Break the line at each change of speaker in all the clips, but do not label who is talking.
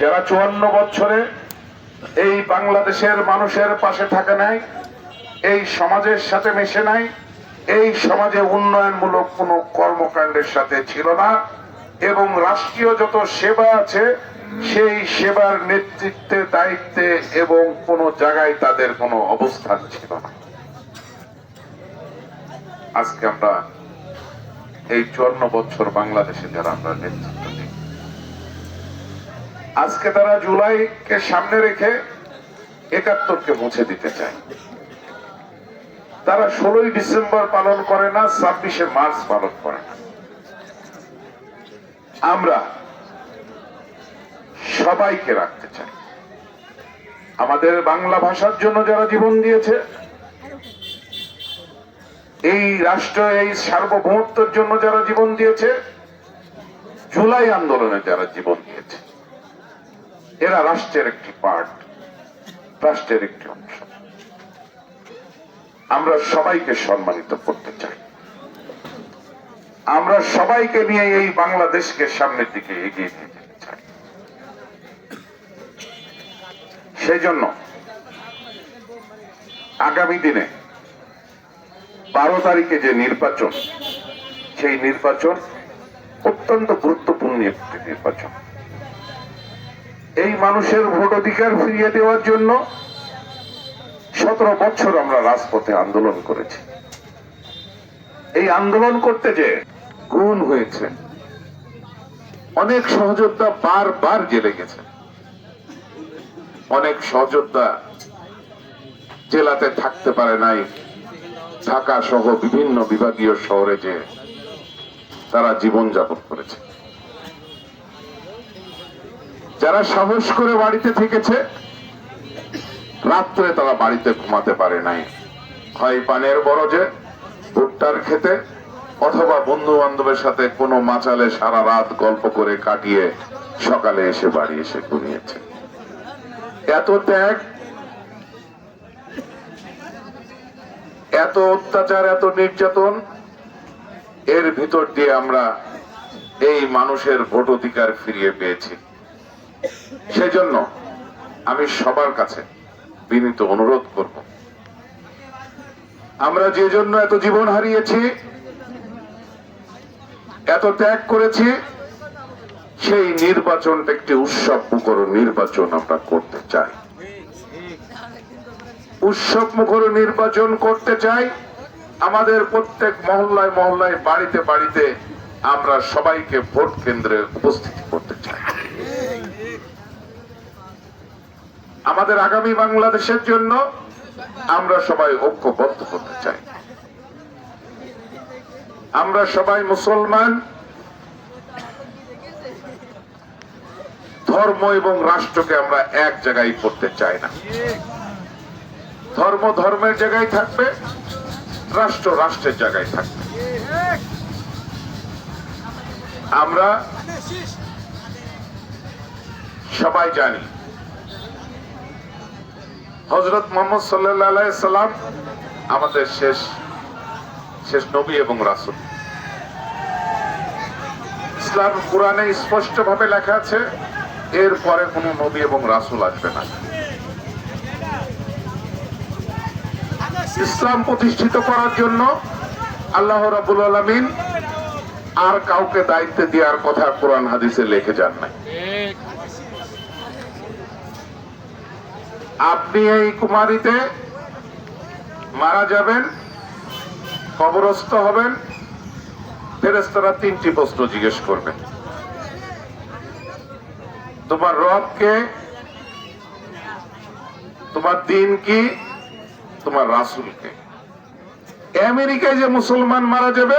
যারা চুয়ান্ন বছরে এই বাংলাদেশের মানুষের পাশে থাকে নাই, এই সমাজের সাথে মেশে নাই, এই সমাজে উন্নয়নমূলক কোনো কর্মকাণ্ডের সাথে ছিল না, এবং রাষ্ট্রীয় যত সেবা আছে, সেই সেবার নেতৃত্বে, দায়িত্বে এবং কোনো জায়গায় তাদের কোনো অবস্থান ছিল না। আজকে আমরা এই চুয়ান্ন বছর বাংলাদেশে যারা আমরা নেতৃত্ব আজকে তারা জুলাইকে সামনে রেখে একাত্তরকে মুছে দিতে চায়। তারা ষোলোই ডিসেম্বর পালন করে না, ছাব্বিশে মার্চ পালন করে না। আমরা সবাইকে রাখতে চাই। আমাদের বাংলা ভাষার জন্য যারা জীবন দিয়েছে, এই রাষ্ট্র, এই সার্বভৌমত্বের জন্য যারা জীবন দিয়েছে, জুলাই আন্দোলনে যারা জীবন দিয়েছে। এরা রাষ্ট্রের একটি পার্ট রাষ্ট্রের একটি অংশ। আমরা সবাইকে সম্মানিত করতে চাই। আমরা সবাইকে নিয়ে এই বাংলাদেশকে সামনের দিকে এগিয়ে নিয়ে যেতে চাই। সেই জন্য আগামী দিনে বারো তারিখে যে নির্বাচন, সেই নির্বাচন অত্যন্ত গুরুত্বপূর্ণ একটি নির্বাচন। এই মানুষের ভোট অধিকার ফিরিয়ে দেওয়ার জন্য সতেরো বছর আমরা রাজপথে আন্দোলন করেছি। এই আন্দোলন করতে যে গুণ হয়েছে, অনেক সহযোদ্ধা বারবার জেলে গেছে। অনেক সহযোদ্ধা জেলাতে থাকতে পারে নাই, ঢাকা সহ বিভিন্ন বিভাগীয় শহরে যে তারা জীবন যাপন করেছে। যারা সাহস করে বাড়িতে থেকেছে, রাত্রে তারা বাড়িতে ঘুমাতে পারে নাই। হয় পানের বরজে, ভুট্টার খেতে অথবা বন্ধু বান্ধবের সাথে কোনো মাচালে সারা রাত গল্প করে কাটিয়ে সকালে এসে বাড়ি এসে ঘুমিয়েছে। এত ত্যাগ, এত অত্যাচার, এত নির্যাতন, এর ভিতর দিয়ে আমরা এই মানুষের ভোট অধিকার ফিরিয়ে পেয়েছি। সেজন্য আমি সবার কাছে বিনীত অনুরোধ করব। আমরা যে জন্য এত জীবন হারিয়েছি, এত ত্যাগ করেছি, সেই নির্বাচনটা একটি উৎসব মুখর নির্বাচন আমরা করতে চাই। উৎসব মুখর নির্বাচন করতে চাই, আমাদের প্রত্যেক মহল্লায় মহল্লায় বাড়িতে বাড়িতে আমরা সবাইকে ভোট কেন্দ্রে উপস্থিত করতে চাই আমাদের আগামী বাংলাদেশের জন্য আমরা সবাই ঐক্যবদ্ধ হতে চাই। আমরা সবাই মুসলমান, ধর্ম এবং রাষ্ট্রকে আমরা এক জায়গায় করতে চাই না। ধর্ম ধর্মের জায়গায় থাকবে, রাষ্ট্র রাষ্ট্রের জায়গায় থাকবে। আমরা সবাই জানি হজরত মোহাম্মদ সাল্লাম আমাদের শেষ শেষ নবী এবং রাসুল। ইসলাম কোরআনে স্পষ্ট ভাবে লেখা আছে, এর পরে কোন নবী এবং রাসুল আসবে না। ইসলাম প্রতিষ্ঠিত করার জন্য আল্লাহ রাবুল আলমিন আর কাউকে দায়িত্ব দেওয়ার কথা কোরআন হাদিসে লিখে যান নাই। আপনি এই কুমারীতে মারা যাবেন, কবরস্থ হবেন ফেরেস্তারা তিনটি প্রশ্ন জিজ্ঞেস করবে। তোমার রব কে? তোমার দিন কি? তোমার রাসুল কে? আমেরিকায় যে মুসলমান মারা যাবে,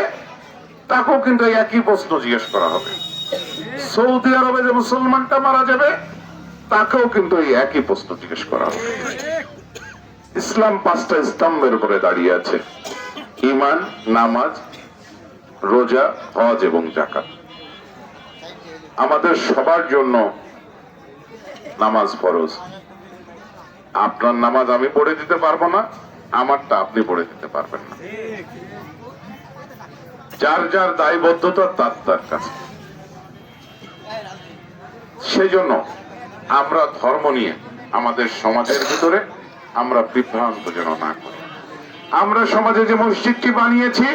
তাকেও কিন্তু একই প্রশ্ন জিজ্ঞেস করা হবে। সৌদি আরবে যে মুসলমানটা মারা যাবে তাকেও কিন্তু এই একই প্রশ্ন জিজ্ঞেস করা হবে। ইসলাম পাঁচটা স্তম্ভের উপরে দাঁড়িয়ে আছে। ইমান নামাজ, রোজা, হজ এবং জাকাত আমাদের সবার জন্য নামাজ ফরজ। আপনার নামাজ আমি পড়ে দিতে পারব না, আমারটা আপনি পড়ে দিতে পারবেন না। যার যার দায়বদ্ধতা তার তার কাছে। সেই জন্য আমরা ধর্ম নিয়ে আমাদের সমাজের ভিতরে আমরা বিভ্রান্ত যেন না করি। আমরা সমাজে যে মসজিদটি বানিয়েছি,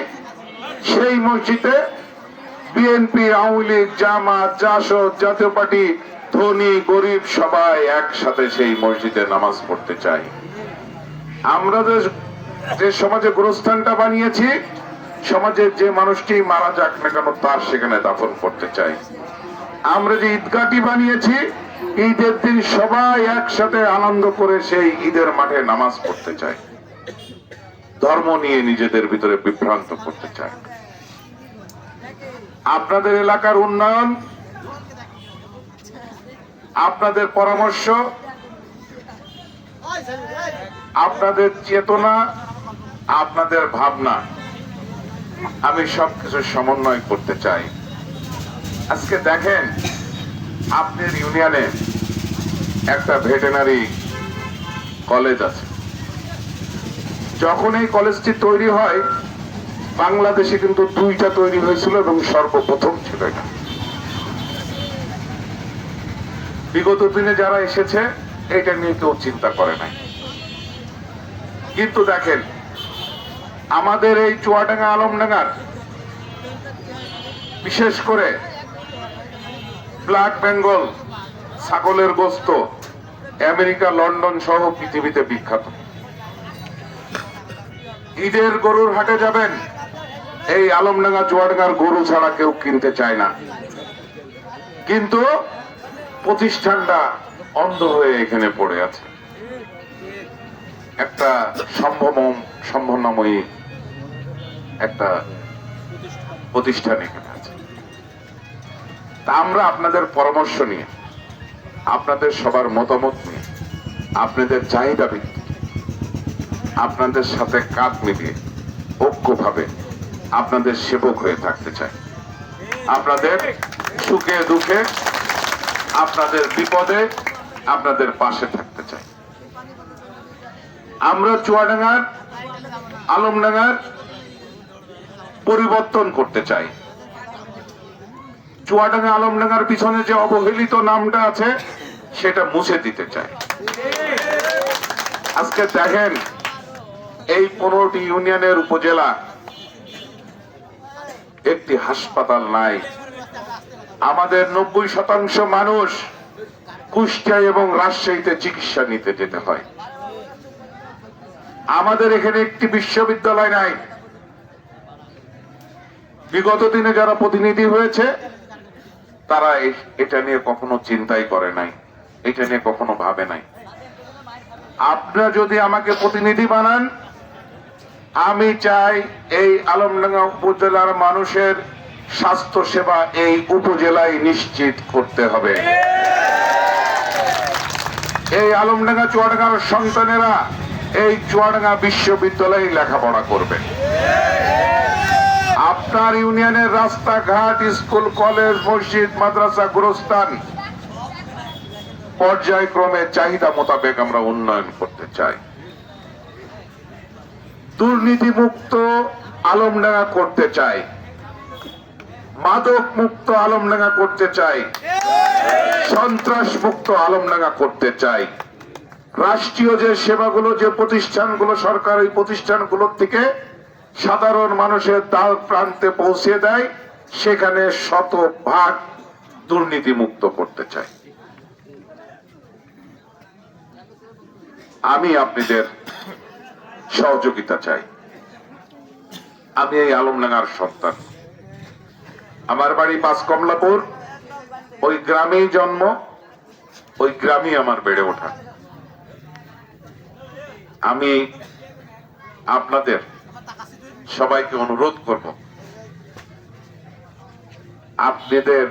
সেই মসজিদে বিএনপি আওয়ামী লীগ, জামাত, জাসদ, জাতীয় পার্টি, ধনী, গরিব সবাই একসাথে সেই মসজিদে নামাজ পড়তে চাই। আমরা যে সমাজে গোরস্থানটা বানিয়েছি সমাজের যে মানুষটি মারা যাক না কেন, তার সেখানে দাফন করতে চাই। আমরা যে ঈদগাহটি বানিয়েছি ঈদের দিন সবাই একসাথে আনন্দ করে সেই ঈদের মাঠে নামাজ পড়তে চাই ধর্ম নিয়ে নিজেদের ভিতরে বিভ্রান্ত করতে চায়। আপনাদের এলাকার উন্নয়ন, আপনাদের পরামর্শ, আপনাদের চেতনা, আপনাদের ভাবনা, আমি সবকিছু সমন্বয় করতে চাই। আজকে দেখেন আপনার ইউনিয়নে একটা ভেটেনারি কলেজ আছে। যখন এই কলেজটি তৈরি হয়, বাংলাদেশে কিন্তু দুইটা তৈরি হয়েছিল এবং সর্বপ্রথম ছিল এটা। বিগত দিনে যারা এসেছে, এটা নিয়ে কেউ চিন্তা করে নাই। কিন্তু দেখেন, আমাদের এই চুয়াডাঙ্গা, আলমডাঙ্গার, বিশেষ করে ব্ল্যাক বেঙ্গল, ছাগলের গোস্ত, আমেরিকা, লন্ডন সহ পৃথিবীতে বিখ্যাত। ঈদের গরুর হাটে যাবেন, এই আলমডাঙ্গা চুয়াডাঙ্গার গরু ছাড়া কেউ কিনতে চায় না। কিন্তু প্রতিষ্ঠানটা অন্ধ হয়ে এখানে পড়ে আছে। একটা সম্ভব সম্ভাবনাময়ী একটা প্রতিষ্ঠান এখানে আছে। তা আমরা আপনাদের পরামর্শ নিয়ে, আপনাদের সবার মতামত নিয়ে, আপনাদের চাহিদা ভিত্তিক, আপনাদের সাথে কাঁধ মিলিয়ে, ঐক্যভাবে আপনাদের সেবক হয়ে থাকতে চাই। আপনাদের সুখে, দুঃখে, আপনাদের বিপদে, আপনাদের পাশে থাকতে চাই। আমরা চুয়াডাঙ্গার, আলমডাঙ্গার পরিবর্তন করতে চাই। চুয়াডাঙ্গা আলমডাঙ্গার পিছনে যে অবহেলিত নামটা আছে, সেটা মুছে দিতে চাই আজকে দেখেন, এই পনেরোটি ইউনিয়নের উপজেলা একটি হাসপাতাল নাই। আমাদের নব্বই শতাংশ মানুষ কুষ্টিয়া এবং রাজশাহীতে চিকিৎসা নিতে যেতে হয়। আমাদের এখানে একটি বিশ্ববিদ্যালয় নাই। বিগত দিনে যারা প্রতিনিধি হয়েছে তারা এটা নিয়ে কখনো চিন্তাই করে নাই। এটা নিয়ে কখনো ভাবে নাই। আপনারা যদি আমাকে প্রতিনিধি বানান, আমি চাই এই আলমডাঙ্গা উপজেলার মানুষের স্বাস্থ্য সেবা এই উপজেলায় নিশ্চিত করতে হবে। এই আলমডাঙ্গা চুয়াডাঙ্গার সন্তানেরা এই চুয়াডাঙ্গা বিশ্ববিদ্যালয়ে লেখাপড়া করবে। আপনার ইউনিয়নের রাস্তাঘাট, স্কুল, কলেজ, মসজিদ, মাদ্রাসা, গুরুস্থান। পর্যায়ক্রমে চাহিদা মোতাবেক আমরা উন্নয়ন করতে চাই। দুর্নীতি মুক্ত আলমডাঙ্গা করতে চাই। মাদক মুক্ত আলমডাঙ্গা করতে চাই। সন্ত্রাস মুক্ত আলমডাঙ্গা করতে চাই। রাষ্ট্রীয় যে সেবাগুলো, যে প্রতিষ্ঠানগুলো, সরকারি প্রতিষ্ঠানগুলোর থেকে সাধারণ মানুষের দ্বার প্রান্তে পৌঁছে দেয়, সেখানে শতভাগ দুর্নীতি মুক্ত করতে চাই আমি আপনাদের সহযোগিতা চাই। আমি এই আলমডাঙ্গার সন্তান। আমার বাড়ি পাঁচ কমলাপুর। ওই গ্রামেই জন্ম, ওই গ্রামেই আমার বেড়ে ওঠা। আমি আপনাদের সবাইকে অনুরোধ করব, আপনাদের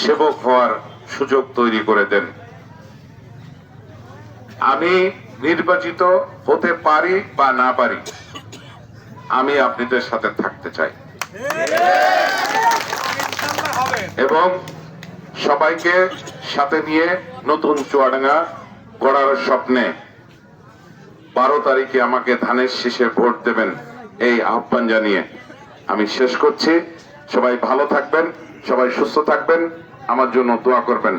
সেবক হওয়ার সুযোগ তৈরি করে দেন। আমি নির্বাচিত হতে পারি বা না পারি, আমি আপনাদের সাথে থাকতে চাই। এবং সবাইকে সাথে নিয়ে নতুন চুয়াডাঙ্গা গড়ার স্বপ্নে বারো তারিখে আমাকে ধানের শেষে ভোট দেবেন। এই আহ্বান জানিয়ে আমি শেষ করছি। সবাই ভালো থাকবেন, সবাই সুস্থ থাকবেন। আমার জন্য দোয়া করবেন।